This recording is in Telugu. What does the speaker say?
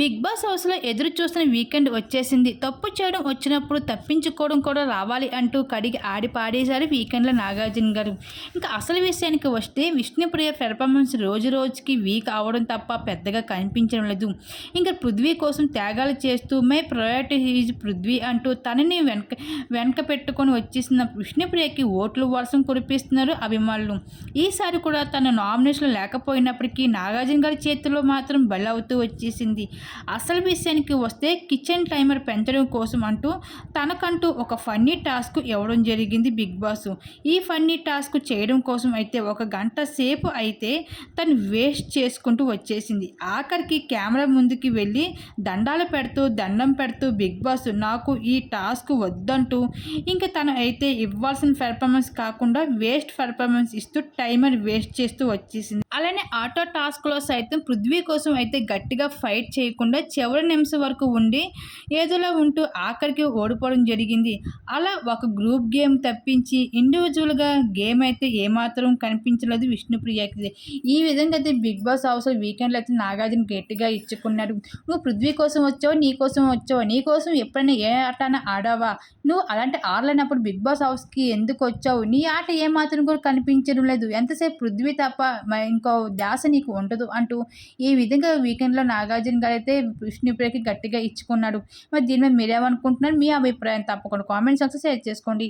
బిగ్ బాస్ హౌస్లో ఎదురు చూసిన వీకెండ్ వచ్చేసింది. తప్పు చేయడం వచ్చినప్పుడు తప్పించుకోవడం కూడా రావాలి అంటూ కడిగి ఆడి పాడేశారు వీకెండ్లో నాగార్జున గారు. ఇంకా అసలు విషయానికి వస్తే విష్ణుప్రియ పెర్ఫార్మెన్స్ రోజు రోజుకి వీక్ అవడం తప్ప పెద్దగా కనిపించడం లేదు. ఇంకా పృథ్వీ కోసం త్యాగాలు చేస్తూ మై ప్రయారిటీ ఈజ్ పృథ్వీ అంటూ తనని వెనక వెనక పెట్టుకొని వచ్చేసిన విష్ణుప్రియకి ఓట్లు వర్షం కురిపిస్తున్నారు అభిమానులు ఈసారి కూడా తన నామినేషన్ లేకపోయినప్పటికీ నాగార్జున గారి చేతిలో మాత్రం బలవుతూ వచ్చేసింది. అసలు విషయానికి వస్తే కిచెన్ టైమర్ పెంచడం కోసం అంటూ తనకంటూ ఒక ఫన్నీ టాస్క్ ఇవ్వడం జరిగింది బిగ్ బాస్. ఈ ఫన్నీ టాస్క్ చేయడం కోసం అయితే ఒక గంట సేపు అయితే తను వేస్ట్ చేసుకుంటూ వచ్చేసింది. ఆఖరికి కెమెరా ముందుకి వెళ్ళి దండాలు పెడుతూ దండం పెడుతూ బిగ్ బాస్ నాకు ఈ టాస్క్ వద్దంటూ ఇంకా తను అయితే ఇవ్వాల్సిన పెర్ఫార్మెన్స్ కాకుండా వేస్ట్ పెర్ఫార్మెన్స్ ఇస్తూ టైమర్ వేస్ట్ చేస్తూ వచ్చేసింది. అలానే ఆటో టాస్క్లో సైతం పృథ్వీ కోసం అయితే గట్టిగా ఫైట్ చేయకుండా చివరి నిమిషం వరకు ఉండి ఏదోలా ఉంటూ ఆఖరికి ఓడిపోవడం జరిగింది. అలా ఒక గ్రూప్ గేమ్ తప్పించి ఇండివిజువల్గా గేమ్ అయితే ఏమాత్రం కనిపించలేదు విష్ణుప్రియకి. ఈ విధంగా అయితే బిగ్ బాస్ హౌస్ వీకెండ్లో అయితే నాగార్జున గట్టిగా ఇచ్చుకున్నారు. నువ్వు పృథ్వీ కోసం వచ్చావు? నీ కోసం వచ్చావు? నీ కోసం ఎప్పుడైనా ఏ ఆట ఆడావా? నువ్వు అలాంటి ఆడలేనప్పుడు బిగ్ బాస్ హౌస్కి ఎందుకు వచ్చావు? నీ ఆట ఏమాత్రం కూడా కనిపించడం లేదు. ఎంతసేపు పృథ్వీ తప్ప ఇంకో ధ్యాస నీకు ఉండదు అంటూ ఈ విధంగా వీకెండ్లో నాగార్జున గారు అయితే విష్ణుప్రియకి గట్టిగా ఇచ్చుకున్నాడు. మరి దీని మీద మీరేమనుకుంటున్నారు? మీ అభిప్రాయం తప్పకుండా కామెంట్స్ సెక్షన్ షేర్ చేసుకోండి.